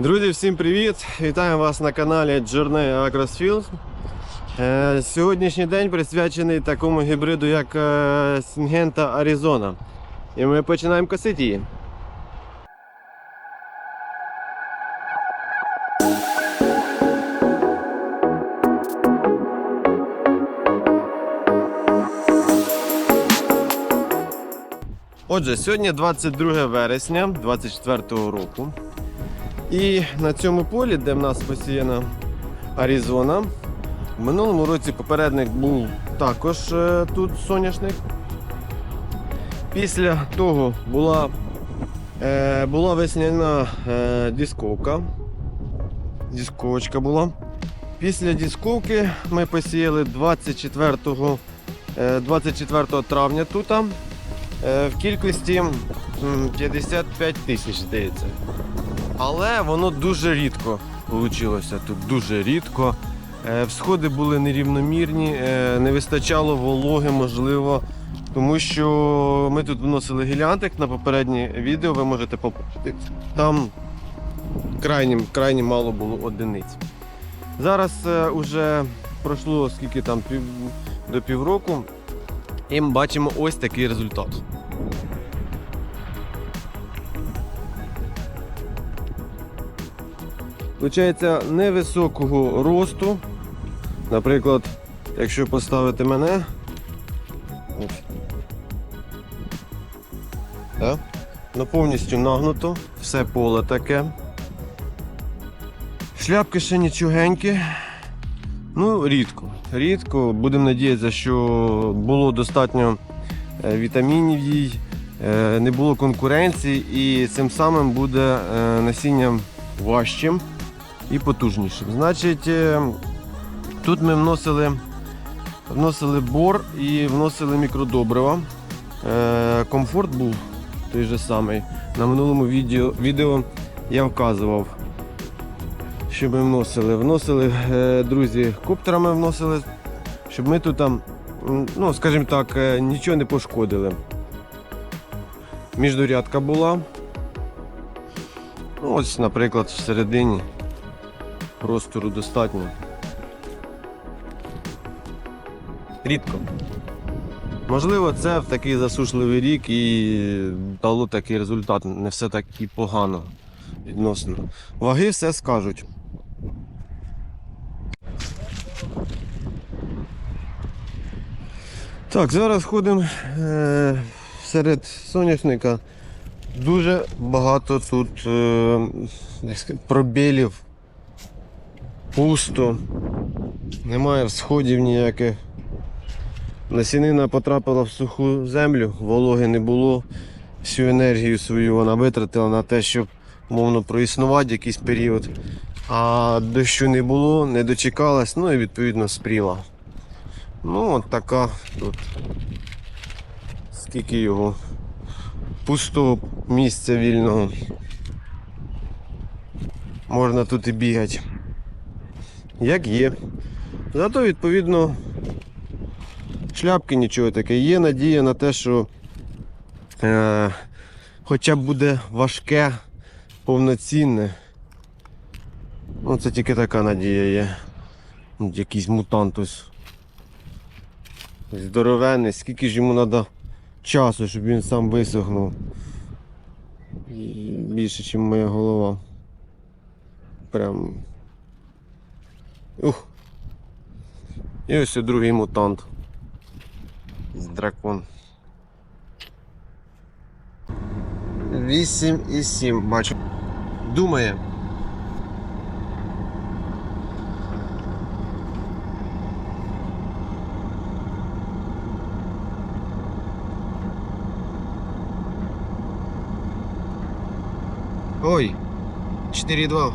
Друзі, всім привіт! Вітаю вас на каналі Journey Agrosfield. Е, Сьогоднішній день присвячений такому гібриду, як е, Syngenta Arizona. І ми починаємо косити її. Отже, сьогодні 22 вересня 2024 року. І на цьому полі, де в нас посіяна Аризона, в минулому році попередник був також е, тут соняшник. Після того була, е, була весняна е, дисковка. Дисковочка була. Після дисковки ми посіяли 24, е, 24 травня тут е, в кількості 55 тисяч, здається. Але воно дуже рідко вийшло тут, дуже рідко. Е, Всходи були нерівномірні, е, не вистачало вологи, можливо, тому що ми тут вносили гілянтик на попереднє відео, ви можете побачити. Там крайні, крайні мало було одиниць. Зараз вже пройшло скільки там пів, до півроку, і ми бачимо ось такий результат. Получається невисокого росту. Наприклад, якщо поставити мене. Да? Ну, повністю нагнуто, все поле таке. Шляпки ще нічогенькі. Ну, рідко. Рідко. Будемо надіятися, що було достатньо е, вітамінів їй, е, не було конкуренції і цим самим буде е, насіння важчим і потужнішим. Значить, е, тут ми вносили, вносили бор і вносили мікродобрива. Е, Комфорт був той же самий. На минулому відео, відео я вказував, що ми вносили. Вносили, е, друзі, коптерами вносили, щоб ми тут ну, скажімо так, нічого не пошкодили. Міждурядка була. Ну, ось, наприклад, всередині простору достатньо. Рідко. Можливо, це в такий засушливий рік і дало такий результат. Не все так і погано відносно. Ваги все скажуть. Так, зараз ходимо е, серед соняшника. Дуже багато тут е, пробілів, пусто, немає всходів ніяких. Насінина потрапила в суху землю, вологи не було. Всю енергію свою вона витратила на те, щоб мовно проіснувати якийсь період. А дощу не було, не дочекалась, ну і відповідно спріла. Ну, от така тут. Скільки його пустого місця вільного. Можна тут і бігати. Як є. Зато, відповідно, шляпки нічого таке. Є надія на те, що е, хоча б буде важке, повноцінне. Ну, це тільки така надія є. Якийсь мутант ось. Здоровенний, скільки ж йому треба часу, щоб він сам висохнув. Більше, ніж моя голова. Прям. Ух. І ось і другий мутант. З дракон. 8 і 7, бачу. Думає. Ой, 4,2.